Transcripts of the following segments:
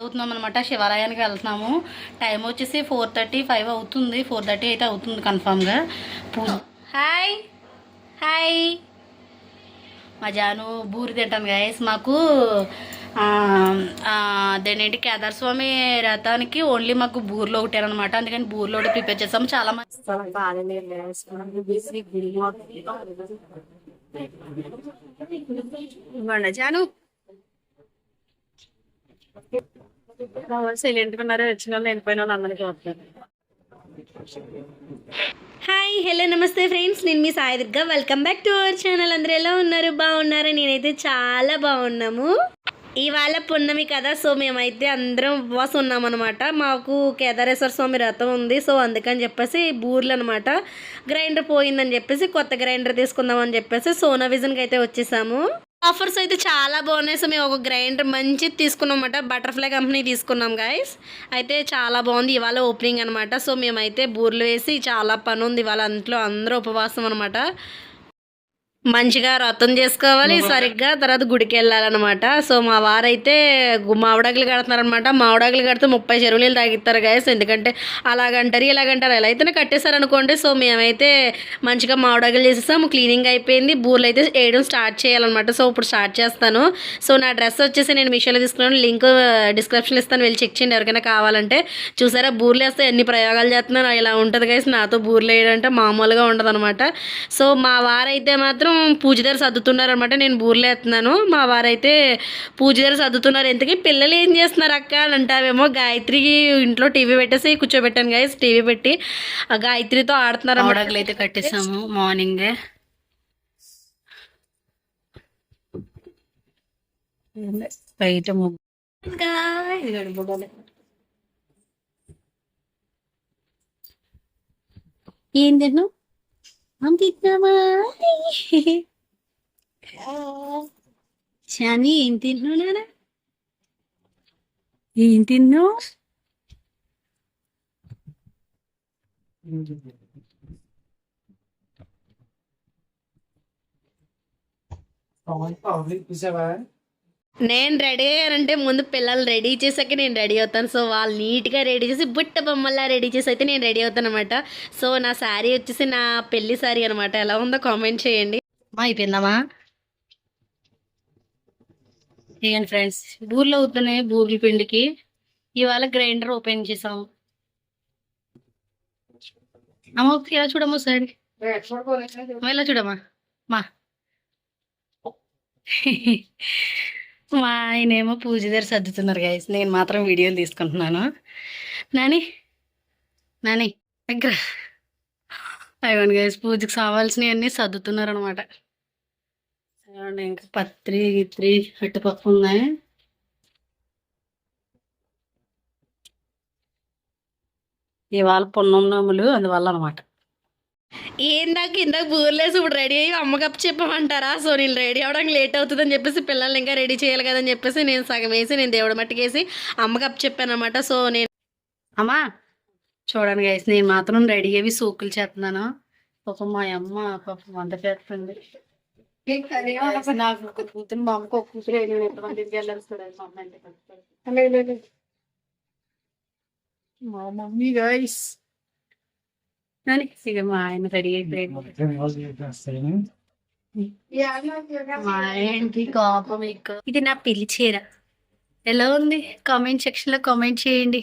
అవుతున్నాం అనమాట శివాలయానికి వెళ్తున్నాము. టైం వచ్చేసి ఫోర్ థర్టీ ఫైవ్ అవుతుంది. ఫోర్ థర్టీ అయితే అవుతుంది కన్ఫామ్గా. పూజ హాయ్! హాయ్! మా జాను బూరి తింటాను గాయస్. మాకు అదేంటి కేదార్ స్వామి రథానికి ఓన్లీ మాకు బూర్లో ఒకటేనమాట అందుకని బూర్లో ఒకటి ప్రిపేర్ చేస్తాము చాలా మంది జాను! సైలెంట్ ఉన్నారు? వచ్చిన వాళ్ళు వెళ్ళిపోయిన వాళ్ళు అందరికీ వస్తారు హాయ్ హలో నమస్తే ఫ్రెండ్స్ నేను మీ Sai Durga. Welcome back to our channel అందరూ ఎలా ఉన్నారు? బాగున్నారు? నేనైతే చాలా బాగున్నాము. ఇవాళ పున్నమి కదా సో మేమైతే అందరం ఉపవాసం ఉన్నామన్నమాట. మాకు కేదారేశ్వర స్వామి రథం ఉంది సో అందుకని చెప్పేసి బూర్లు అనమాట గ్రైండర్ పోయిందని చెప్పేసి కొత్త గ్రైండర్ తీసుకుందామని చెప్పేసి సోనా విజన్కి అయితే వచ్చేసాము. ఆఫర్స్ అయితే చాలా బాగున్నాయి. సో మేము ఒక గ్రైండర్ మంచిది తీసుకున్నామన్నమాట. బటర్ఫ్లై కంపెనీ తీసుకున్నాం గాయస్ అయితే చాలా బాగుంది. ఇవాళ ఓపెనింగ్ అనమాట సో మేమైతే బూర్లు వేసి చాలా పని ఉంది. ఇవాళ అంట్లో అందరూ ఉపవాసం అనమాట మంచిగా రథం చేసుకోవాలి సరిగ్గా తర్వాత గుడికి వెళ్ళాలన్నమాట. సో మా వారైతే మామిడాకులు కడుతున్నారనమాట మామిడాకులు కడితే ముప్పై చెరువులు తాగిస్తారు గాయస్ ఎందుకంటే అలాగంటారు ఇలాగంటారు. ఎలా అయితేనే కట్టేశారనుకోండి. సో మేమైతే మంచిగా మామిడాకులు చేసేసాము. క్లీనింగ్ అయిపోయింది. బూర్లు అయితే వేయడం స్టార్ట్ చేయాలన్నమాట. సో ఇప్పుడు స్టార్ట్ చేస్తాను. సో నా డ్రెస్ వచ్చేసి నేను మీషోలో తీసుకున్నాను. లింక్ డిస్క్రిప్షన్లో ఇస్తాను. వెళ్ళి చెక్ చేయండి ఎవరికైనా కావాలంటే. చూసారా? బూర్లు వేస్తే ఎన్ని ప్రయోగాలు చేస్తున్నాను. ఇలా ఉంటుంది గైస్ నాతో బూర్లు వేయడం అంటే మామూలుగా ఉండదు సో మా వారైతే మాత్రం పూజ దగ్గర సర్దుతున్నారు అనమాట నేను బూర్లు వేస్తున్నాను. మా వారైతే పూజ దగ్గర సర్దుతున్నారు. ఎందుకు పిల్లలు ఏం చేస్తున్నారు అక్క అని అంటావేమో. గాయత్రికి ఇంట్లో టీవీ పెట్టేసి కూర్చోబెట్టాను గైస్ టీవీ పెట్టి ఆ గాయత్రితో ఆడుతున్నారు అమ్మడగలు అయితే కట్టేసాము మార్నింగే. బయట ఇంకా బుడలు. ఏం తిన్నావు మనం తిన్నామా శాని ఏం తిన్నావు నాన్న ఏం తిన్నావు నేను రెడీ అయ్యానంటే ముందు పిల్లలు రెడీ చేసాక నేను రెడీ అవుతాను. సో వాళ్ళు నీట్గా రెడీ చేసి బుట్ట బొమ్మల్లా రెడీ చేసి అయితే నేను రెడీ అవుతాను అనమాట సో నా శారీ వచ్చేసి నా పెళ్ళి శారీ అనమాట ఎలా ఉందో కామెంట్ చేయండి. మా అయిపోయిందమ్మా? ఇవ్వండి ఫ్రెండ్స్ బూర్లు అవుతున్నాయి బూర్ల పిండికి. ఇవాళ గ్రైండర్ ఓపెన్ చేసాం. అమ్మ ఒకసారి ఇలా చూడమ్మా ఒకసారి. ఎలా ఇలా చూడమ్మా. మా మా ఆయనేమో పూజ దగ్గర సర్దుతున్నారు గైస్ నేను మాత్రం వీడియోలు తీసుకుంటున్నాను. నాని నాని దగ్గర. అయిపోయింది గైస్ పూజకి కావాల్సినవన్నీ సర్దుతున్నారు అనమాట ఇంకా పత్రి గిత్రి అట్టుపప్పు ఉన్నాయి. ఇవాళ పున్నం అందువల్ల అనమాట ఏందాక ఇందాక బూర్లేసి ఇప్పుడు రెడీ అయ్యి అమ్మకప్పు చెప్పమంటారా? సో నేను రెడీ అవ్వడానికి లేట్ అవుతుందని చెప్పేసి పిల్లల్ని ఇంకా రెడీ చేయాలి కదని చెప్పేసి నేను సగం వేసి నేను దేవుడి మట్టికేసి అమ్మకప్పు చెప్పాను అనమాట సో నేను అమ్మా చూడండి గైస్ నేను మాత్రం రెడీ అయ్యి సూకులు చేస్తున్నాను. పాపం మా అమ్మ పాపం వంట చేస్తుంది. నాకు ఒక కూతురు మా అమ్మకు ఒక కూతురు నేను ఎంతమందికి వెళ్ళాలి చూడండి మా అమ్మ. అంటే మా మమ్మీ గైస్ ఇక మా ఆయన రెడీ అయిపోయాడు మా ఆయనకి కోపం ఎక్కువ ఇది నా పెళ్ళి చీర ఎలా ఉంది కామెంట్ సెక్షన్లో కామెంట్ చేయండి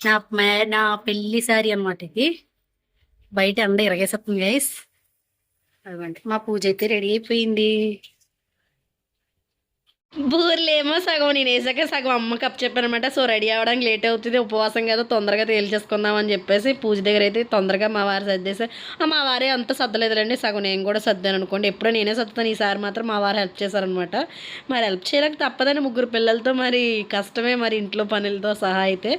నా నా పెళ్ళి సారీ అన్నమాట ఇది బయట అంద ఇరగేసేస్తుంది గైస్ అదిగోండి మా పూజ అయితే రెడీ అయిపోయింది బూర్లేమో సగం నేను వేసాక సగం అమ్మ కప్ చెప్పాను అనమాట సో రెడీ అవ్వడానికి లేట్ అవుతుంది ఉపవాసం కదా తొందరగా తేల్చేసుకుందాం అని చెప్పేసి పూజ దగ్గర అయితే తొందరగా మా వారు సర్దేసి ఆ మా వారే అంత సర్దలేదులేండి సగం నేను కూడా సర్దాను అనుకోండి. ఎప్పుడో నేనే సర్దుతాను ఈసారి మాత్రం మా వారు హెల్ప్ చేశారనమాట. మరి హెల్ప్ చేయలేక తప్పదని ముగ్గురు పిల్లలతో మరి కష్టమే మరి ఇంట్లో పనులతో సహా అయితే.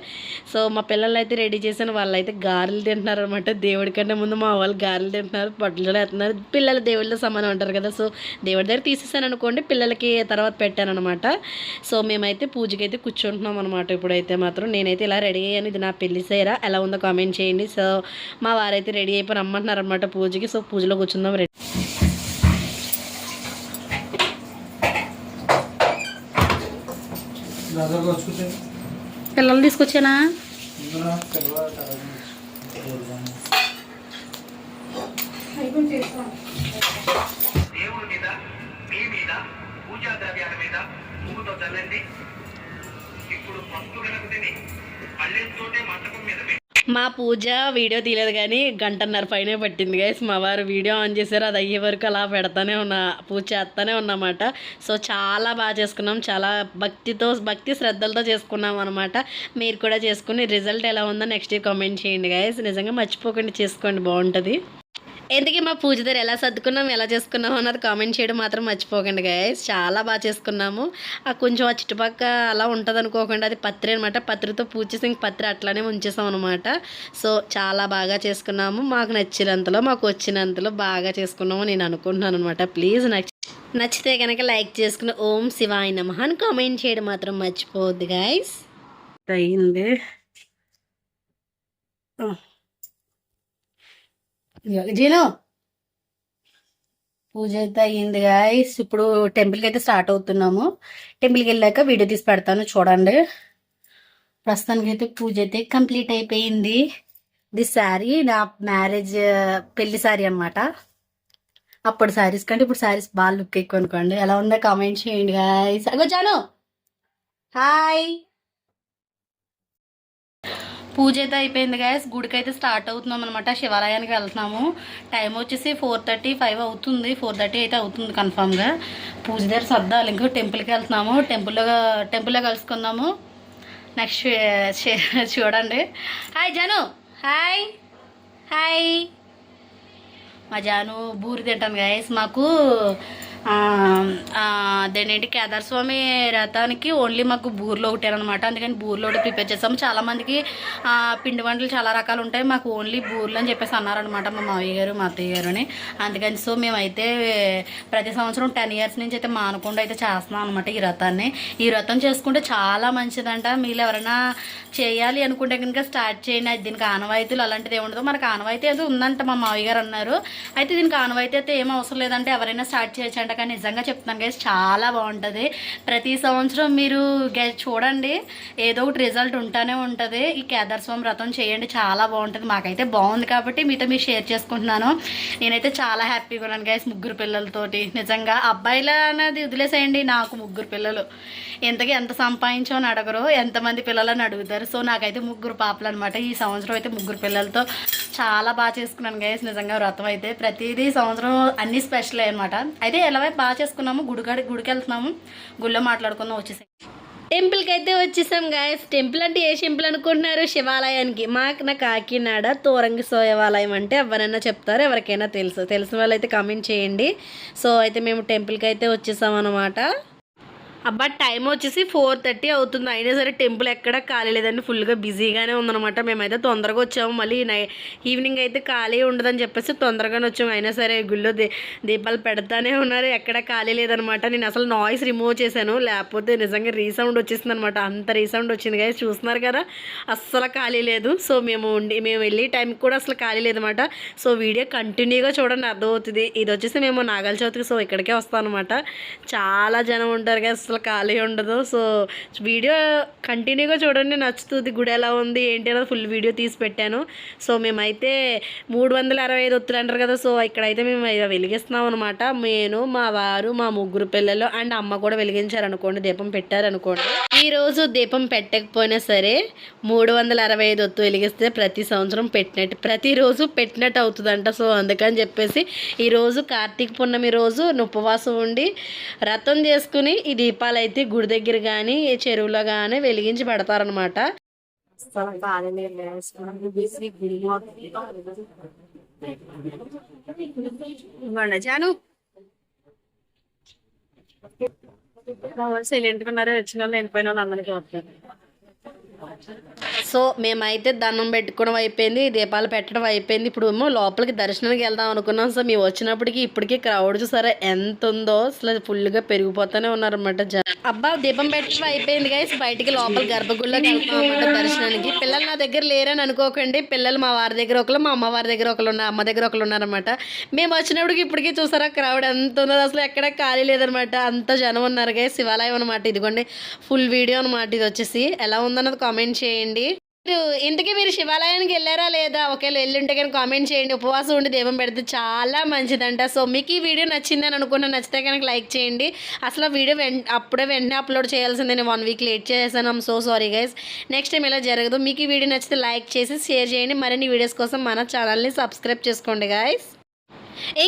సో మా పిల్లలు అయితే రెడీ చేశాను వాళ్ళు అయితే గారెలు తింటున్నారు అనమాట దేవుడి కంటే ముందు మా వాళ్ళు గారెలు తింటున్నారు బట్టలు వేస్తున్నారు పిల్లలు దేవుళ్ళతో సమానం అంటారు కదా సో దేవుడి దగ్గర తీసేసాను అనుకోండి పిల్లలకి తర్వాత పెట్టారు. అనమాట సో మేమైతే పూజకి అయితే కూర్చుంటున్నాం అనమాట ఇప్పుడైతే మాత్రం నేనైతే ఇలా రెడీ అయ్యాను. ఇది నా పెళ్ళి సేరా. ఎలా ఉందో కామెంట్ చేయండి. సో మా వారైతే రెడీ అయిపోయి రమ్మంటున్నారు అనమాట పూజకి. సో పూజలో కూర్చుందాం రెడీ. పిల్లలు తీసుకొచ్చానా? దేవుడి మీద మీ మీద పూజా ద్రవ్యాల మీద పువ్వుతో చల్లండి. ఇప్పుడు పసుపు తిని పల్లెంతోటే మంటపం మీద పెట్టి మా పూజ వీడియో తీయలేదు కానీ గంటన్నర పైనే పట్టింది గైస్ మా వారు వీడియో ఆన్ చేశారు. అది అయ్యే వరకు అలా పెడతానే ఉన్నా పూజ చేస్తానే ఉన్నమాట. సో చాలా బాగా చేసుకున్నాం. చాలా భక్తితో భక్తి శ్రద్ధలతో చేసుకున్నాం అనమాట మీరు కూడా చేసుకుని రిజల్ట్ ఎలా ఉందో నెక్స్ట్ కామెంట్ చేయండి గైస్ నిజంగా మర్చిపోకుండా. చేసుకోండి. బాగుంటుంది. ఎందుకు మా పూజ దగ్గర ఎలా సర్దుకున్నాం ఎలా చేసుకున్నాం అన్నది కామెంట్ చేయడం మాత్రం మర్చిపోకండి గాయస్ చాలా బాగా చేసుకున్నాము. ఆ కొంచెం ఆ చుట్టుపక్క అలా ఉంటుంది అనుకోకుండా అది పత్రి అనమాట పత్రితో పూజ చేసి ఇంక పత్రి అట్లానే ఉంచేసాం అనమాట సో చాలా బాగా చేసుకున్నాము. మాకు నచ్చినంతలో మాకు వచ్చినంతలో బాగా చేసుకున్నాము నేను అనుకుంటున్నాను అనమాట ప్లీజ్ నచ్చి నచ్చితే కనుక లైక్ చేసుకున్న ఓం శివాయ నమహ అని కామెంట్ చేయడం మాత్రం మర్చిపోవద్దు గైస్ అయింది. జీను పూజ అయితే అయ్యింది గాయస్ ఇప్పుడు టెంపుల్కి అయితే స్టార్ట్ అవుతున్నాము. టెంపుల్కి వెళ్ళాక వీడియో తీసి పెడతాను చూడండి. ప్రస్తుతానికి అయితే పూజ అయితే కంప్లీట్ అయిపోయింది. ది శారీ నా మ్యారేజ్ పెళ్ళి శారీ అన్నమాట. అప్పుడు శారీస్ కంటే ఇప్పుడు శారీస్ బాగా లుక్ ఎక్కువ అనుకోండి. ఎలా ఉందో కామెంట్ చేయండి గాయస్ అగో జాను. హాయ్ పూజ అయితే అయిపోయింది గాయస్ గుడికి అయితే స్టార్ట్ అవుతున్నాం అనమాట శివాలయానికి వెళ్తున్నాము. టైం వచ్చేసి ఫోర్ థర్టీ ఫైవ్ అవుతుంది. ఫోర్ థర్టీ అయితే అవుతుంది కన్ఫామ్గా పూజ దగ్గర సర్దాలి. ఇంకో టెంపుల్కి వెళ్తున్నాము. టెంపుల్లో టెంపుల్లో కలుసుకుందాము. నెక్స్ట్ చూడండి. హాయ్ జాను హాయ్ హాయ్ మా జాను బూరి తింటాను గాయస్ మాకు అదేంటి కేదార్స్వామి రథానికి ఓన్లీ మాకు బూర్లో ఒకటేనమాట. అందుకని బూర్లో ఒకటి ప్రిపేర్ చేస్తాము. చాలామందికి పిండి వంటలు చాలా రకాలు ఉంటాయి. మాకు ఓన్లీ బూర్లు అని చెప్పేసి అన్నారనమాట మా మావయ్య గారు మా అత్తయ్య గారుని అందుకని సో మేమైతే ప్రతి సంవత్సరం టెన్ ఇయర్స్ నుంచి అయితే మానకుండా అయితే చేస్తున్నాం అనమాట ఈ రథాన్ని. ఈ రథం చేసుకుంటే చాలా మంచిదంట. మీరు ఎవరైనా చేయాలి అనుకుంటే కనుక స్టార్ట్ చేయండి. అది దీనికి ఆనవాయితీలు అలాంటిది ఏముండదు మనకు ఆనవాయితీ అయితే ఉందంట మా మావయ్య గారు అన్నారు. అయితే దీనికి ఆనవాయితీ అయితే ఏం అవసరం లేదంటే ఎవరైనా స్టార్ట్ చేయొచ్చు కానీ నిజంగా చెప్తున్నాను గైస్ చాలా బాగుంటుంది. ప్రతి సంవత్సరం మీరు చూడండి. ఏదో ఒకటి రిజల్ట్ ఉంటానే ఉంటుంది. ఈ కేదార్ స్వామి వ్రతం చేయండి. చాలా బాగుంటుంది. మాకైతే బాగుంది కాబట్టి మీతో మీరు షేర్ చేసుకుంటున్నాను. నేనైతే చాలా హ్యాపీగా ఉన్నాను గైస్ ముగ్గురు పిల్లలతోటి. నిజంగా అబ్బాయిల అనేది వదిలేసేయండి. నాకు ముగ్గురు పిల్లలు. ఎంతకి ఎంత సంపాదించో అని అడగరు. ఎంతమంది పిల్లలని అడుగుతారు. సో నాకైతే ముగ్గురు పాపలు అనమాట ఈ సంవత్సరం అయితే ముగ్గురు పిల్లలతో చాలా బాగా చేసుకున్నాను గైస్ నిజంగా వ్రతం అయితే ప్రతిదీ సంవత్సరం అన్ని స్పెషల్ అనమాట అయితే ఎలా బాగా చేసుకున్నాము గుడికాడి గుడికి వెళ్తున్నాము గుళ్ళో మాట్లాడుకుందాం వచ్చేసాం. టెంపుల్కి అయితే వచ్చేసాం గాయస్ టెంపుల్ అంటే ఏ టెంపుల్ అనుకుంటున్నారు? శివాలయానికి. మాకు నా కాకినాడ తోరంగి శివాలయం అంటే ఎవరైనా చెప్తారు ఎవరికైనా తెలుసు. తెలిసిన వాళ్ళు అయితే కామెంట్ చేయండి. సో అయితే మేము టెంపుల్కి అయితే వచ్చేసాం అనమాట అబ్బా టైం వచ్చేసి ఫోర్ థర్టీ అవుతుంది. అయినా సరే టెంపుల్ ఎక్కడ ఖాళీ లేదండి. ఫుల్గా బిజీగానే ఉందన్నమాట. మేమైతే తొందరగా వచ్చాము. మళ్ళీ నై ఈవినింగ్ అయితే ఖాళీ ఉండదని చెప్పేసి తొందరగానే వచ్చాము. అయినా సరే గుళ్ళో దీపాలు పెడతానే ఉన్నారు. ఎక్కడ ఖాళీ లేదనమాట నేను అసలు నాయిస్ రిమూవ్ చేశాను. లేకపోతే నిజంగా రీసౌండ్ వచ్చేసింది అనమాట అంత రీసౌండ్ వచ్చింది కదా చూస్తున్నారు కదా? అస్సలు ఖాళీ లేదు. సో మేము ఉండి మేము వెళ్ళి టైంకి కూడా అసలు ఖాళీ లేదన్నమాట. సో వీడియో కంటిన్యూగా చూడండి. అర్థమవుతుంది. ఇది వచ్చేసి మేము నాగల చవితికి సో ఇక్కడికే వస్తాం అనమాట చాలా జనం ఉంటారు కదా అసలు ఖాళీ ఉండదు. సో వీడియో కంటిన్యూగా చూడండి. నచ్చుతుంది. గుడి ఎలా ఉంది ఏంటి అనేది ఫుల్ వీడియో తీసి పెట్టాను. సో మేమైతే మూడు వందల అరవై ఐదు ఒత్తులు అంటారు కదా. సో ఇక్కడైతే మేము వెలిగిస్తున్నాం అనమాట నేను మా వారు మా ముగ్గురు పిల్లలు అండ్ అమ్మ కూడా వెలిగించారు అనుకోండి దీపం పెట్టారు అనుకోండి దీపం పెట్టకపోయినా సరే మూడు వందల అరవై ఐదు ఒత్తు వెలిగిస్తే ప్రతి సంవత్సరం పెట్టినట్టు ప్రతిరోజు పెట్టినట్టు అవుతుందంట. సో అందుకని చెప్పేసి ఈరోజు కార్తీక పున్నమి రోజు ఉపవాసం ఉండి రథం చేసుకుని ఈ దీపం అయితే గుడి దగ్గర కానీ చెరువులో కానీ వెలిగించి పెడతారనమాట జాను. సైలెంట్ ఉన్నారు వచ్చిన వాళ్ళు వెళ్ళిపోయిన వాళ్ళు అందరికీ వస్తారు సో మేమైతే దండం పెట్టుకోవడం అయిపోయింది దీపాలు పెట్టడం అయిపోయింది. ఇప్పుడు ఏమో లోపలికి దర్శనానికి వెళ్దాం అనుకున్నాం సో మేము వచ్చినప్పటికి ఇప్పటికీ క్రౌడ్ చూసారా ఎంత ఉందో అసలు ఫుల్గా పెరిగిపోతూనే ఉన్నారన్నమాట జనం అబ్బా దీపం పెట్టడం అయిపోయింది గైస్ బయటికి లోపల గర్భగుడిలోకి వెళ్తాం అన్నమాట దర్శనానికి. పిల్లలు నా దగ్గర లేరని అనుకోకండి. పిల్లలు మా వారి దగ్గర ఒకరు మా అమ్మవారి దగ్గర ఒకరు ఉన్నారు అమ్మ దగ్గర ఒకరు ఉన్నారన్నమాట. మేము వచ్చినప్పటికి ఇప్పటికీ చూసారా క్రౌడ్ ఎంత ఉందో అసలు ఎక్కడ ఖాళీ లేదనమాట అంత జనం ఉన్నారు గైస్ శివాలయం అనమాట ఇదిగోండి. ఫుల్ వీడియో అనమాట ఇది వచ్చేసి. ఎలా ఉందన్నది కామెంట్ కామెంట్ చేయండి. మీరు ఇంతకీ మీరు శివాలయానికి వెళ్ళారా లేదా? ఒకవేళ వెళ్ళుంటే కానీ కామెంట్ చేయండి. ఉపవాసం ఉండి దీపం పెడితే చాలా మంచిదంట. సో మీకు ఈ వీడియో నచ్చిందని అనుకున్నా నచ్చితే కనుక లైక్ చేయండి. అసలు వీడియో వెం అప్పుడే వెంటనే అప్లోడ్ చేయాల్సిందే. నేను వన్ వీక్ లేట్ చేశాను. I'm so sorry guys next time ఇలా జరగదు. మీకు ఈ వీడియో నచ్చితే లైక్ చేసి షేర్ చేయండి. మరిన్ని వీడియోస్ కోసం మన ఛానల్ని సబ్స్క్రైబ్ చేసుకోండి గాయస్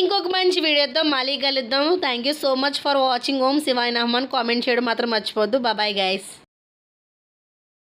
ఇంకొక మంచి వీడియోతో మళ్ళీ కలుద్దాం. Thank you so much for watching ఓం శివాయ నహమాన్. కామెంట్ చేయడం మాత్రం మర్చిపోద్దు బాబాయ్ గైస్